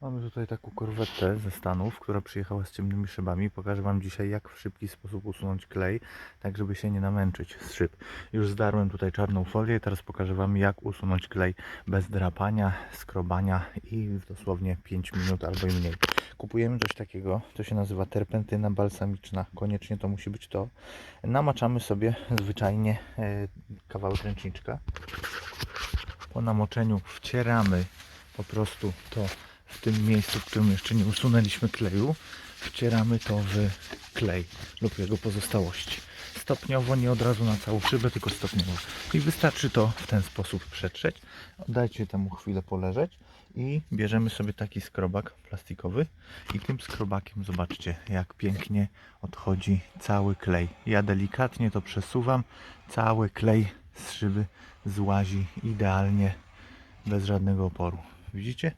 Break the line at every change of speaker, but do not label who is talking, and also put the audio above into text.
Mamy tutaj taką korwetę ze Stanów, która przyjechała z ciemnymi szybami. Pokażę Wam dzisiaj, jak w szybki sposób usunąć klej, tak żeby się nie namęczyć z szyb. Już zdarłem tutaj czarną folię, teraz pokażę Wam, jak usunąć klej bez drapania, skrobania i w dosłownie 5 minut albo i mniej. Kupujemy coś takiego, to się nazywa terpentyna balsamiczna. Koniecznie to musi być to. Namaczamy sobie zwyczajnie e, kawałek ręczniczka. Po namoczeniu wcieramy po prostu to w tym miejscu, w którym jeszcze nie usunęliśmy kleju, wcieramy to w klej lub jego pozostałości. Stopniowo, nie od razu na całą szybę, tylko stopniowo. I wystarczy to w ten sposób przetrzeć. Dajcie temu chwilę poleżeć i bierzemy sobie taki skrobak plastikowy i tym skrobakiem zobaczcie jak pięknie odchodzi cały klej. Ja delikatnie to przesuwam, cały klej z szyby złazi idealnie bez żadnego oporu. Widzicie?